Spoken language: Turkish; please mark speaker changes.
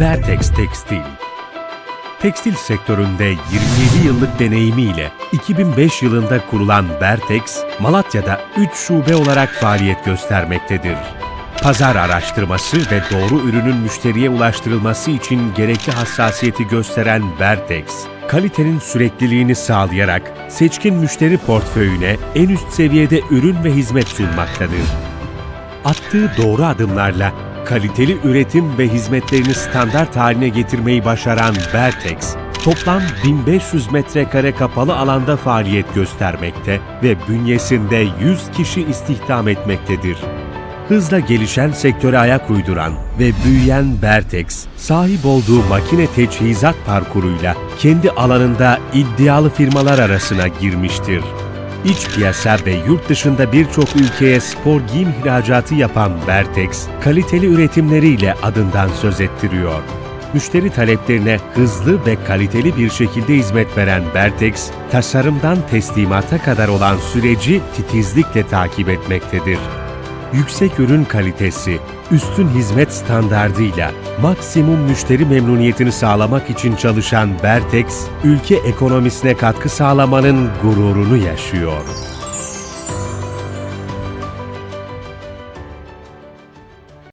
Speaker 1: Bertex Tekstil Tekstil sektöründe 27 yıllık deneyimiyle 2005 yılında kurulan Bertex, Malatya'da 3 şube olarak faaliyet göstermektedir. Pazar araştırması ve doğru ürünün müşteriye ulaştırılması için gerekli hassasiyeti gösteren Bertex, kalitenin sürekliliğini sağlayarak seçkin müşteri portföyüne en üst seviyede ürün ve hizmet sunmaktadır. Attığı doğru adımlarla kaliteli üretim ve hizmetlerini standart haline getirmeyi başaran Bertex, toplam 1500 metrekare kapalı alanda faaliyet göstermekte ve bünyesinde 100 kişi istihdam etmektedir. Hızla gelişen sektöre ayak uyduran ve büyüyen Bertex, sahip olduğu makine teçhizat parkuruyla kendi alanında iddialı firmalar arasına girmiştir. İç piyasa ve yurt dışında birçok ülkeye spor giyim ihracatı yapan Bertex, kaliteli üretimleriyle adından söz ettiriyor. Müşteri taleplerine hızlı ve kaliteli bir şekilde hizmet veren Bertex, tasarımdan teslimata kadar olan süreci titizlikle takip etmektedir. Yüksek ürün kalitesi, üstün hizmet standardıyla maksimum müşteri memnuniyetini sağlamak için çalışan Bertex, ülke ekonomisine katkı sağlamanın gururunu yaşıyor.